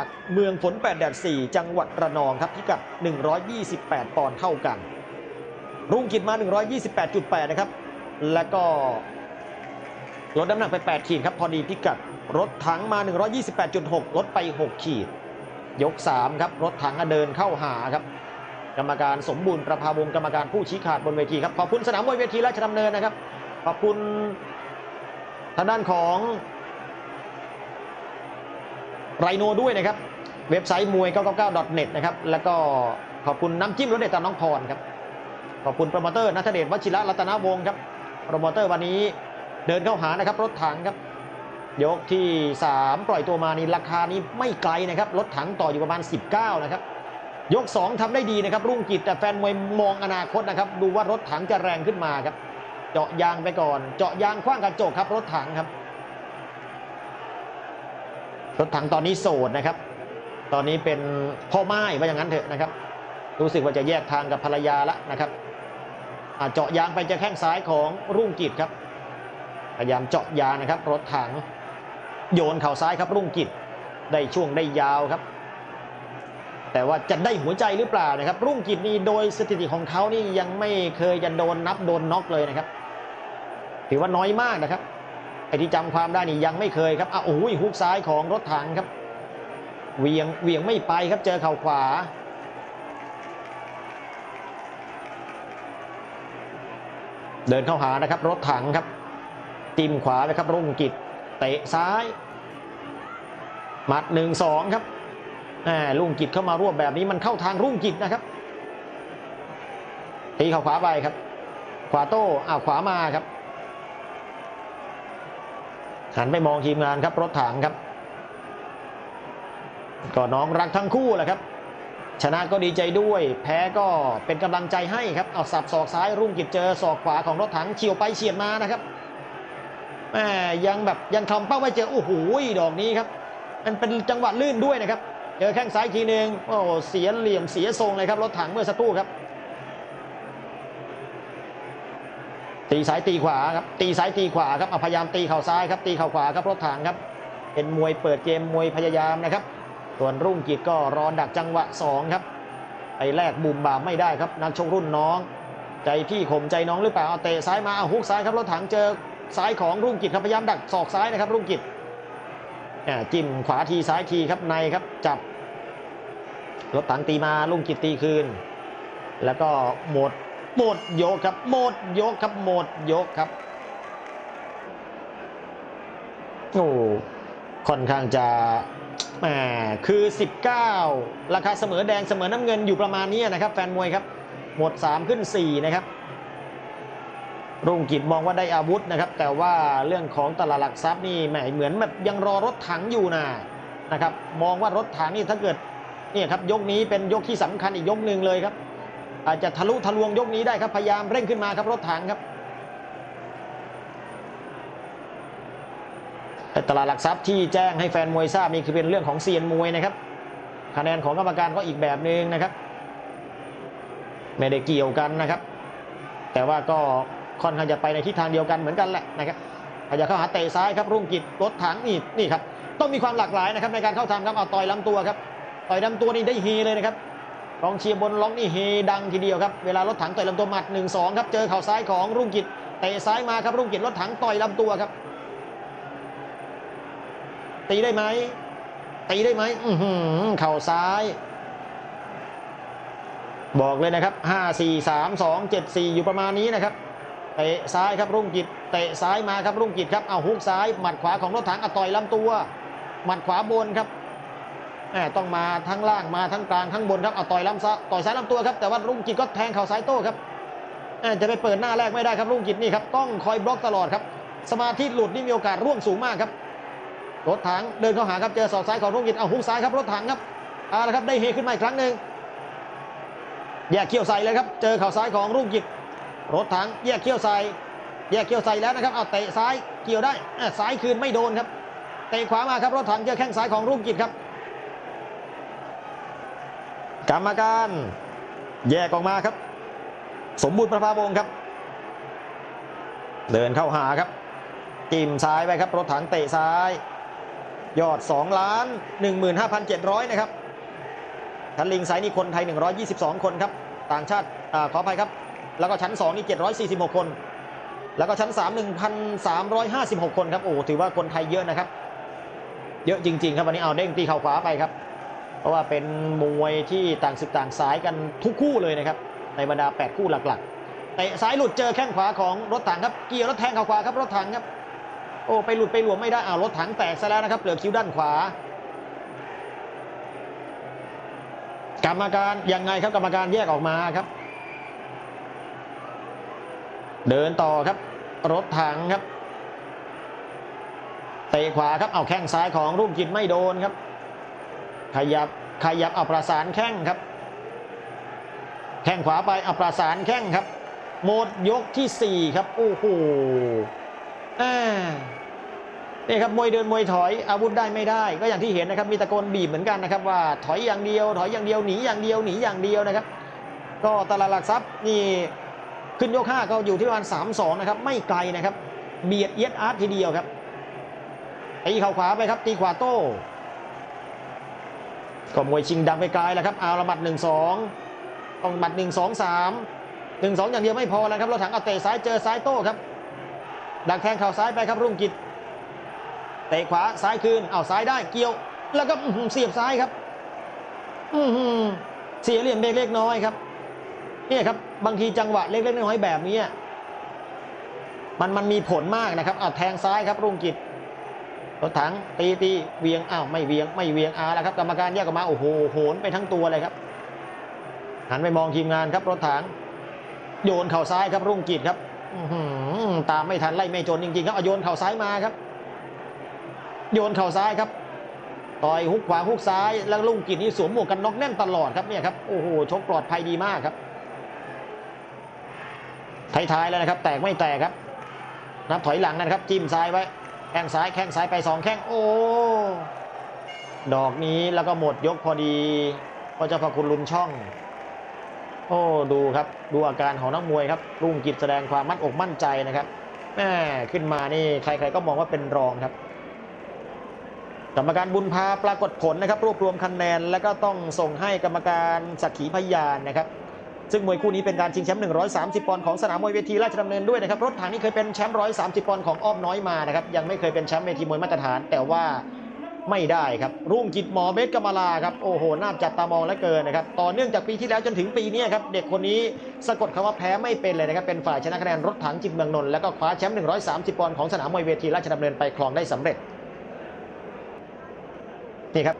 จากเมืองฝน8แดด 4 จังหวัดระนองครับพิกัด 128 ปอนด์เท่ากัน รุ่งกิจมา 128.8 นะครับ แล้วก็ลดน้ำหนักไป 8 ขีดครับ พอดีพิกัด รถถังมา 128.6 ลดไป 6 ขีด ยก 3 ครับ รถถังเดินเข้าหาครับ กรรมการสมบูรณ์ประภาวงกรรมการผู้ชี้ขาดบนเวทีครับ ขอบคุณสนามมวยเวทีราชดำเนินนะครับ ขอบคุณทางด้านของ ไรโนด้วยนะครับ เว็บไซต์มวย 999.net นะครับ แล้วก็ขอบคุณน้ำจิ้มรสเด็ดตาน้องพรครับ ขอบคุณโปรโมเตอร์นัทเดชวชิระรัตนวงศ์ครับโปรโมเตอร์วันนี้เดินเข้าหานะครับรถถังครับ ยกที่ 3 ปล่อยตัวมานี่ราคานี้ไม่ไกลนะครับ รถถังต่ออยู่ประมาณ 19 นะครับ ยก 2ทำได้ดีนะครับ รุ่งกิจแต่แฟนมวยมองอนาคตนะครับ ดูว่ารถถังจะแรงขึ้นมาครับ เจาะยางไปก่อน เจาะยางคว้างกระจกครับรถถังครับ รถถังตอนนี้โสดนะครับ ตอนนี้เป็นพ่อไม้ว่าอย่างนั้นเถอะนะครับ รู้สึกว่าจะแยกทางกับภรรยาแล้วนะครับอ่าเจาะยางไปจะแข้งซ้ายของรุ่งกิจครับ พยายามเจาะยางนะครับ รถถังโยนเข่าซ้ายครับรุ่งกิจได้ช่วงได้ยาวครับ แต่ว่าจะได้หัวใจหรือเปล่านะครับ รุ่งกิจนี่โดยสถิติของเขานี่ยังไม่เคยจะโดนนับโดนน็อกเลยนะครับ ถือว่าน้อยมากนะครับ ไอ้ที่จำความได้นี่ยังไม่เคยครับอะโอ้ยฮุกซ้ายของรถถังครับเวียงเวียงไม่ไปครับเจอเข่าขวา เดินเข้าหานะครับ รถถังครับจิ้มขวาไปครับรุ่งกิจเตะซ้ายหมัดหนึ่งสองครับแหมรุ่งกิจเข้ามาร่วบแบบนี้มันเข้าทางรุ่งกิจนะครับตีเข่าขวาไปครับ ขวาโต้อ้าวขวามาครับ หันไปมองทีมงานครับรถถังครับ ก็น้องรักทั้งคู่แหละครับ ชนะก็ดีใจด้วย แพ้ก็เป็นกำลังใจให้ครับเอาสับศอกซ้ายรุ่งกิจเจอศอกขวาของรถถังเฉียวไปเฉียดมานะครับแหมยังแบบยังทำเป้าไม่เจอโอ้โหดอกนี้ครับ มันเป็นจังหวะลื่นด้วยนะครับเจอแข้งซ้ายทีหนึ่งโอ้เสียเหลี่ยมเสียทรงเลยครับรถถังเมื่อสักครู่ครับ ตีซ้ายตีขวาครับตีซ้ายตีขวาครับพยายามตีเข่าซ้ายครับตีเข่าขวาครับรถถังครับเป็นมวยเปิดเกมมวยพยายามนะครับ ส่วนรุ่งกิจก็รอดักจังหวะสองครับไปแลกบุมบามไม่ได้ครับ นักชกรุ่นน้อง ใจพี่ข่มใจน้องหรือเปล่าเอาเตะซ้ายมาเอาฮุกซ้ายครับรถถังเจอซ้ายของรุ่งกิจครับพยายามดักศอกซ้ายนะครับ รุ่งกิจอ่าจิ้มขวาทีซ้ายทีครับในครับจับรถถังตีมารุ่งกิจตีคืน แล้วก็หมด หมดยกครับหมดยกครับหมดยกครับโอ้ค่อนข้างจะแหมคือ 19 ราคาเสมอแดงเสมอน้ำเงินอยู่ประมาณนี้นะครับ แฟนมวยครับ หมด 3 ขึ้น 4 นะครับ รุ่งกิจมองว่าได้อาวุธนะครับ แต่ว่าเรื่องของตลาดหลักทรัพย์นี่แหมเหมือนแบบยังรอรถถังอยู่นะนะครับ มองว่ารถถังนี่ถ้าเกิดเนี่ยครับยกนี้เป็นยกที่สำคัญอีกยกหนึ่งเลยครับ อาจจะทะลุทะลวงยกนี้ได้ครับ พยายามเร่งขึ้นมาครับรถถังครับตลาดหลักทรัพย์ที่แจ้งให้แฟนมวยทราบนี่คือเป็นเรื่องของเซียนมวยนะครับ คะแนนของกรรมการก็อีกแบบหนึ่งนะครับ ไม่ได้เกี่ยวกันนะครับ แต่ว่าก็ค่อนข้างจะไปในทิศทางเดียวกันเหมือนกันแหละนะครับพยายามเข้าหาเตะซ้ายครับรุ่งกิจรถถังนี่นี่ครับต้องมีความหลากหลายนะครับในการเข้าทำครับเอาต่อยลำตัวครับต่อยลำตัวนี่ได้เฮเลยนะครับ กองเชียร์บนล็อกนี่เฮดังทีเดียวครับ เวลารถถังต่อยลำตัวหมัด1นสองครับ เจอเข่าซ้ายของรุ่งกิจเตะซ้ายมาครับรุ่งกิจรถถังต่อยลำตัวครับ ตีได้ไหมตีได้ไหมเข่าซ้าย บอกเลยนะครับ 5 4 3 2 7 4 อยู่ประมาณนี้นะครับเตะซ้ายครับรุ่งกิจเตะซ้ายมาครับรุ่งกิจครับเอาฮุกซ้ายหมัดขวาของรถถังอต่อยลำตัวหมัดขวาบนครับ ต้องมาทั้งล่างมาทั้งกลางทั้งบนครับเอาต่อยลำซ้ายต่อยซ้ายลำตัวครับแต่ว่ารุ่งกิจก็แทงเข่าซ้ายโต้ครับแหม่จะไปเปิดหน้าแรกไม่ได้ครับรุ่งกิจนี่ครับต้องคอยบล็อกตลอดครับ สมาธิหลุดนี่มีโอกาสร่วงสูงมากครับ รถถังเดินเข้าหาครับเจอศอกซ้ายของรุ่งกิจเอาฮุกซ้ายครับรถถังครับเอาละครับได้เฮขึ้นมาอีกครั้งหนึ่งแยกเขี้ยวใส่เลยครับเจอเข่าซ้ายของรุ่งกิจรถถังแยกเขี้ยวใส่แยกเขี้ยวใส่แล้วนะครับเอาเตะซ้ายเกี่ยวได้อะซ้ายคืนไม่โดนครับเตะขวามาครับรถถังเจอแข้งซ้ายของรุ่งกิจครับ กรรมการแยกออกมาครับ สมบูรณ์ประภาวงครับ เดินเข้าหาครับจิ้มซ้ายไปครับ รถถังเตะซ้าย ยอด 2 ล้าน 15,700 นะครับชั้นลิงไซด์นี่คนไทย 122 คนครับ ต่างชาติอขออภัยครับ แล้วก็ชั้น 2 นี่ 746 คน แล้วก็ชั้น 3 1,356 คนครับ โอ้ถือว่าคนไทยเยอะนะครับ เยอะจริง ๆ ครับวันนี้เอาเด้งตีเข่าขวาไปครับ ราะว่าเป็นมวยที่ต่างศึกต่างสายกันทุกคู่เลยนะครับในบรรดา 8 คู่หลักๆเตะซ้ายหลุดเจอแข้งขวาของรถถังครับเกี่ยวแล้วแทงเข่าขวาครับรถถังครับโอ้ไปหลุดไปหลวมไม่ได้อ้าวรถถังแตกซะแล้วนะครับเปลือกคิ้วด้านขวากรรมการยังไงครับกรรมการแยกออกมาครับ เดินต่อครับ รถถังครับเตะขวาครับเอาแข้งซ้ายของรุ่งกิจไม่โดนครับ ขยับขยับเอาประสานแข้งครับ แข้งขวาไปเอาประสานแข้งครับ หมดยกที่ 4 ครับโอ้โหอ่านี่ครับมวยเดินมวยถอยอาวุธได้ไม่ได้ ก็อย่างที่เห็นนะครับมีตะโกนบีบเหมือนกันนะครับ ว่าถอยอย่างเดียว ถอยอย่างเดียวหนีอย่างเดียวหนีอย่างเดียวนะครับ ก็ตลาดหลักทรัพย์นี่ขึ้นยก5ก็อยู่ที่ประมาณ3-2นะครับไม่ไกลนะครับ เบียดเอียดอาร์ตทีเดียวครับตีเข่าขวาไปครับตีขวาโต้ ก็มวยชิงดังไปไกลแล้วครับเอาละหมัด1 2ต้องหมัด1 2 3 1 2อย่างเดียวไม่พอแล้วครับรถถังเอาเตะซ้ายเจอซ้ายโต้ครับ ดักแทงเข่าซ้ายไปครับรุ่งกิจเตะขวาซ้ายคืนเอาซ้ายได้เกี่ยว แล้วก็เสียบซ้ายครับอืเสียเหลี่ยมเล็กๆน้อยครับเนี่ยครับบางทีจังหวะเล็กๆน้อยๆแบบนี้มันมันมีผลมากนะครับเอาแทงซ้ายครับรุ่งกิจ รถถังตีตีเวียงอ้าวไม่เวียงไม่เวียงอาแล้วครับกรรมการแยกออกมาโอ้โหโหนไปทั้งตัวเลยครับหันไปมองทีมงานครับรถถังโยนเข่าซ้ายครับรุ่งกิจครับอื้อหือตามไม่ทันไล่ไม่จนจริงๆครับเอาโยนเข่าซ้ายมาครับ โยนเข่าซ้ายครับต่อยฮุกขวาฮุกซ้าย แล้วลุงกิจนี่สวมหมวกกันน็อกแน่นตลอดครับเนี่ยครับโอ้โหชกปลอดภัยดีมากครับท้ายๆแล้วนะครับ แตกไม่แตกครับ นับถอยหลังนะครับจิ้มซ้ายไว้ ข้งซ้ายแข้งซ้ายไปสองแข้งโอ้ ดอกนี้แล้วก็หมดยกพอดีก็จะพระคุณลุมช่อง โอ้ดูครับดูอาการของนักมวยครับลุงกิจแสดงความมั่นอกมั่นใจนะครับแม่ขึ้นมานี่ใครๆก็มองว่าเป็นรองครับกรรมการบุญพาปรากฏผลนะครับ รวบรวมคะแนน แล้วก็ต้องส่งให้กรรมการสักขีพยานนะครับ ซึ่งมวยคู่นี้เป็นการชิงแชมป์130 ปอนด์ของสนามมวยเวทีราชดำเนินด้วยนะครับรถถังนี่เคยเป็นแชมป์130 ปอนด์ของอ้อมน้อยมานะครับยังไม่เคยเป็นแชมป์เวทีมวยมาตรฐาน แต่ว่าไม่ได้ครับ รุ่งกิจหมอเบสกำมลาครับโอ้โหน่าจับตามองเหลือเกินนะครับต่อเนื่องจากปีที่แล้วจนถึงปีนี้ครับเด็กคนนี้สะกดคำว่าแพ้ไม่เป็นเลยนะครับเป็นฝ่ายชนะคะแนนรถถังจิตเมืองนนท์แล้วก็คว้าแชมป์130 ปอนด์ของสนามมวยเวทีราชดำเนินไปครองได้สำเร็จนี่ครับ